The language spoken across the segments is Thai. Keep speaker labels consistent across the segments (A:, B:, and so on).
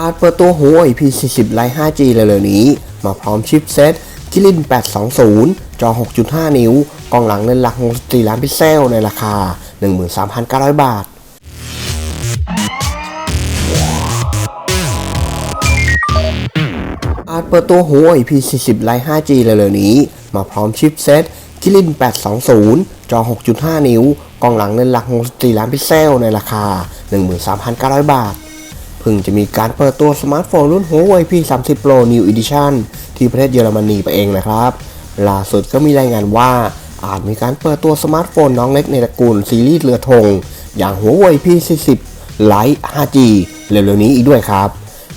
A: อาจเปิดตัวหัว IP40 Lite 5G เร็วๆนี้ มาพร้อมชิปเซ็ตคิริน820 จอ 6.5 นิ้ว กล้องหลังเลนส์หลัก64ล้านพิกเซล ในราคา 13,900 บาท อาจเปิดตัวหัว IP40 Lite 5G เร็วๆนี้ มาพร้อมชิปเซ็ตคิริน820 จอ 6.5 นิ้ว กล้องหลังเลนส์หลัก64ล้านพิกเซล ในราคา 13,900 บาท พิ่งจะมีการเปิดตัวสมาร์ทโฟนรุ่น Huawei P30 Pro New Edition ที่ประเทศเยอรมนีไปเองนะครับ ล่าสุดก็มีรายงานว่าอาจมีการเปิดตัวสมาร์ทโฟนน้องเล็กในตระกูลซีรีส์เรือธงอย่าง Huawei P40 Lite 5G เร็วๆนี้อีกด้วยครับ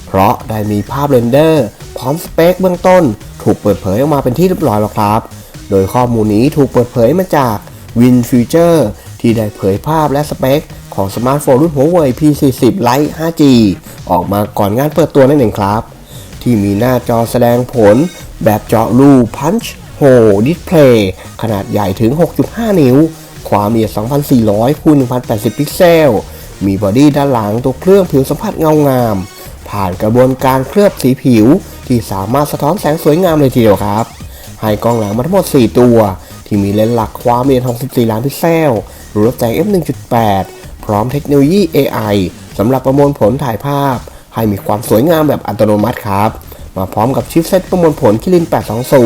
A: เพราะได้มีภาพเรนเดอร์ พร้อมสเปคเบื้องต้น ถูกเปิดเผยออกมาเป็นที่เรียบร้อยแล้วครับ โดยข้อมูลนี้ถูกเปิดเผยมาจาก Win Future ที่ได้เผยภาพและสเปค ของสมาร์ทโฟนรุ่น Huawei P40 Lite 5G ออกมาก่อนงานเปิดตัวนั่นเองครับ ที่มีหน้าจอแสดงผลแบบเจาะรู Punch Hole Display ขนาดใหญ่ถึง 6.5 นิ้ว ความละเอียด 2,400คูณ1,080 พิกเซล มีบอดี้ด้านหลังตัวเครื่องผิวสัมผัสเงางาม ผ่านกระบวนการเคลือบสีผิว ที่สามารถสะท้อนแสงสวยงามเลยทีเดียวครับ ให้กล้องหลังมาทั้งหมด 4 ตัว ที่มีเลนส์หลักความละเอียด 64 ล้านพิกเซลรูรับแสง f1.8 ร้อมเทคโนโลยี AI สำหรับประมวลผลถ่ายภาพ ให้มีความสวยงามแบบอัตโนมัติครับ มาพร้อมกับชิปเซ็ตประมวลผลคิริน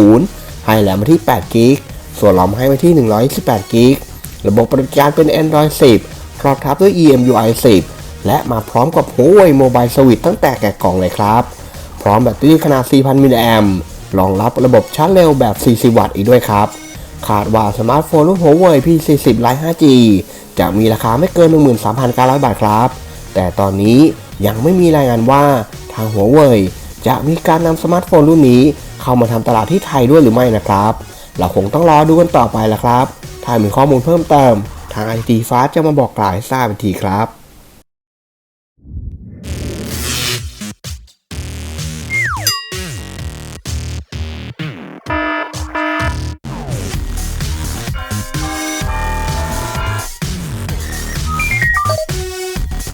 A: 820 ให้แหลมมาที่8กิกส่วนหลำให้มาที่ 128กิกระบบปฏิบัติการเป็น Android 10 ครอบทับด้วย EMUI 10 และมาพร้อมกับ Huawei Mobile Service ตั้งแต่แกะกล่องเลยครับ พร้อมแบตเตอรี่ขนาด 4,000 มิลลิแอมรองรับระบบชาร์จเร็วแบบ 40 วัตต์อีกด้วยครับ คาดว่าสมาร์ทโฟนรุ่น Huawei P40 Lite 5G จะมีราคาไม่เกิน 13,900 บาทครับ แต่ตอนนี้ยังไม่มีรายงานว่าทาง Huawei จะมีการนำสมาร์ทโฟนรุ่นนี้เข้ามาทำตลาดที่ไทยด้วยหรือไม่นะครับ เราคงต้องรอดูกันต่อไปละครับ ถ้ามีข้อมูลเพิ่มเติม ทาง IT Fast จะมาบอกกล่าวให้ทราบอีกทีครับ